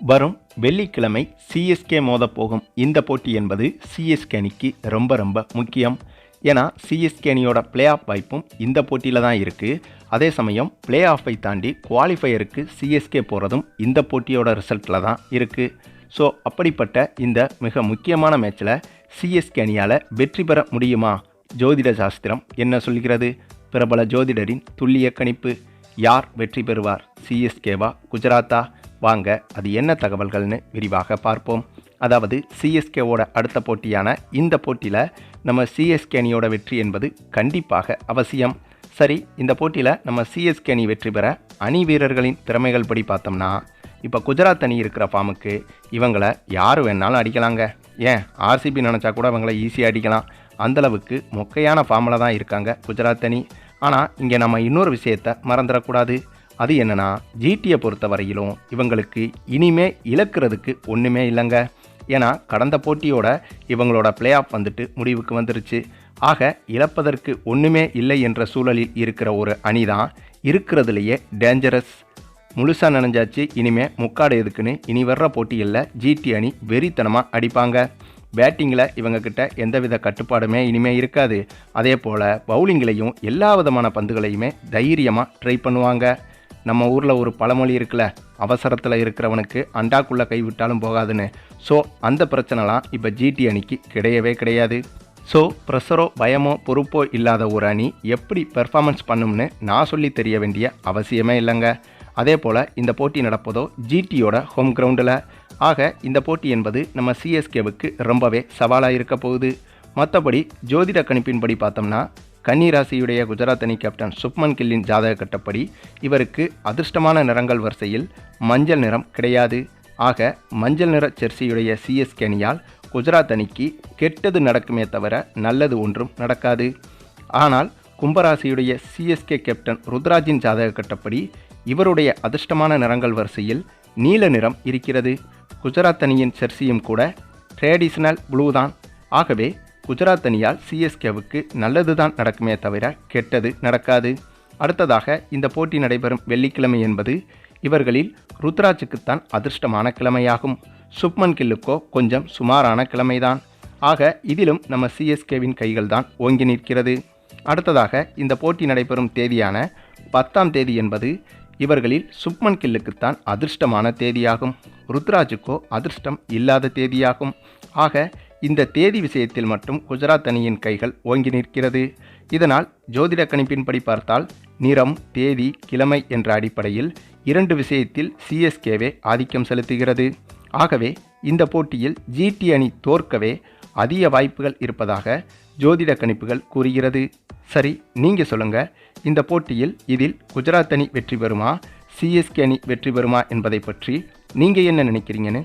வரும் வெள்ளிக்கிழமை சிஎஸ்கே மோதப்போகும். இந்த போட்டி என்பது சிஎஸ்கே அணிக்கு ரொம்ப ரொம்ப முக்கியம். ஏன்னா சிஎஸ்கே அணியோட பிளே ஆஃப் வாய்ப்பும் இந்த போட்டியில் தான் இருக்குது அதே சமயம் பிளே ஆஃபை தாண்டி குவாலிஃபையருக்கு சிஎஸ்கே போகிறதும் இந்த போட்டியோட ரிசல்ட்டில் தான் இருக்குது ஸோ அப்படிப்பட்ட இந்த மிக முக்கியமான மேட்ச்சில் சிஎஸ்கே அணியால் வெற்றி பெற முடியுமா? ஜோதிட சாஸ்திரம் என்ன சொல்கிறது? பிரபல ஜோதிடரின் துல்லிய கணிப்பு. யார் வெற்றி பெறுவார்? சிஎஸ்கேவா குஜராத்தா? வாங்க அது என்ன தகவல்கள்னு விரிவாக பார்ப்போம். அதாவது சிஎஸ்கேவோட அடுத்த போட்டியான இந்த போட்டியில் நம்ம சிஎஸ்கே அணியோட வெற்றி என்பது கண்டிப்பாக அவசியம். சரி இந்த போட்டியில் நம்ம சிஎஸ்கே அணி வெற்றி பெற அணி வீரர்களின் திறமைகள் படி பார்த்தோம்னா இப்போ குஜராத் அணி இருக்கிற ஃபார்முக்கு இவங்களை யார் வேணாலும் அடிக்கலாங்க. ஏன் ஆர்சிபி நினச்சா கூட இவங்களை ஈஸியாக அடிக்கலாம். அந்தளவுக்கு மொக்கையான ஃபார்மில் தான் இருக்காங்க குஜராத் அணி. ஆனால் இங்கே நம்ம இன்னொரு விஷயத்தை மறந்துடக்கூடாது அது என்னென்னா ஜிடியை பொறுத்த வரையிலும் இவங்களுக்கு இனிமே இழக்கிறதுக்கு ஒன்றுமே இல்லைங்க. ஏன்னா கடந்த போட்டியோட இவங்களோட பிளே ஆஃப் வந்துட்டு முடிவுக்கு வந்துருச்சு. ஆக இழப்பதற்கு ஒன்றுமே இல்லை என்ற சூழலில் இருக்கிற ஒரு அணி தான் இருக்கிறதுலையே டேஞ்சரஸ் முழுசாக நினைஞ்சாச்சு இனிமே முக்காடு எதுக்குன்னு இனி வர்ற போட்டிகளில் ஜிடி அணி வெறித்தனமாக அடிப்பாங்க. பேட்டிங்கில் இவங்கக்கிட்ட எந்தவித கட்டுப்பாடுமே இனிமே இருக்காது. அதே போல் பவுலிங்லேயும் எல்லா விதமான பந்துகளையுமே தைரியமாக ட்ரை பண்ணுவாங்க. நம்ம ஊரில் ஒரு பழமொழி இருக்குல்ல அவசரத்தில் இருக்கிறவனுக்கு அண்டாக்குள்ளே கைவிட்டாலும் போகாதுன்னு. ஸோ அந்த பிரச்சனைலாம் இப்போ ஜிடி அணிக்கு கிடையவே கிடையாது. ஸோ ப்ரெஷரோ பயமோ பொறுப்போ இல்லாத ஒரு அணி எப்படி பெர்ஃபார்மன்ஸ் பண்ணும்னு நான் சொல்லி தெரிய வேண்டிய அவசியமே இல்லைங்க. அதே போல் இந்த போட்டி நடப்பதோ ஜிடியோட ஹோம் கிரவுண்டில் ஆக இந்த போட்டி என்பது நம்ம சிஎஸ்கேவுக்கு ரொம்பவே சவாலாக இருக்க போகுது. மற்றபடி ஜோதிட கணிப்பின்படி பார்த்தோம்னா கன்னிராசியுடைய குஜராத் அணி கேப்டன் சுப்மன் கில்லின் ஜாதக கட்டப்படி இவருக்கு அதிர்ஷ்டமான நிறங்கள் வரிசையில் மஞ்சள் நிறம் கிடையாது. ஆக மஞ்சள் நிற ஜெர்சியுடைய சிஎஸ்கே அணியால் குஜராத் அணிக்கு கெட்டது நடக்குமே தவிர நல்லது ஒன்றும் நடக்காது. ஆனால் கும்பராசியுடைய சிஎஸ்கே கேப்டன் ருத்ராஜின் ஜாதக கட்டப்படி இவருடைய அதிர்ஷ்டமான நிறங்கள் வரிசையில் நீல நிறம் இருக்கிறது. குஜராத் அணியின் ஜெர்சியும் கூட ட்ரெடிஷ்னல் ப்ளூ தான். ஆகவே குஜராத் அணியால் சிஎஸ்கேவுக்கு நல்லது தான் நடக்குமே தவிர கெட்டது நடக்காது. அடுத்ததாக இந்த போட்டி நடைபெறும் வெள்ளிக்கிழமை என்பது இவர்களில் ருத்ராஜுக்குத்தான் அதிர்ஷ்டமான கிழமையாகும். சுப்மன் கில்லுக்கோ கொஞ்சம் சுமாரான கிழமைதான். ஆக இதிலும் நம்ம சிஎஸ்கேவின் கைகள் தான் ஓங்கி நிற்கிறது. அடுத்ததாக இந்த போட்டி நடைபெறும் தேதியான பத்தாம் தேதி என்பது இவர்களில் சுப்மன் கில்லுக்குத்தான் அதிர்ஷ்டமான தேதியாகும். ருத்ராஜுக்கோ அதிர்ஷ்டம் இல்லாத தேதியாகும். ஆக இந்த தேதி விஷயத்தில் மட்டும் குஜராத் அணியின் கைகள் ஓங்கி நிற்கிறது. இதனால் ஜோதிட கணிப்பின்படி பார்த்தால் நிறம் தேதி கிழமை என்ற அடிப்படையில் இரண்டு விஷயத்தில் சிஎஸ்கேவே ஆதிக்கம் செலுத்துகிறது. ஆகவே இந்த போட்டியில் ஜிடி அணி தோற்கவே அதிக வாய்ப்புகள் இருப்பதாக ஜோதிட கணிப்புகள் கூறுகிறது. சரி நீங்கள் சொல்லுங்கள் இந்த போட்டியில் இதில் குஜராத் அணி வெற்றி பெறுமா சிஎஸ்கே அணி வெற்றி பெறுமா என்பதை பற்றி நீங்கள் என்ன நினைக்கிறீங்கன்னு?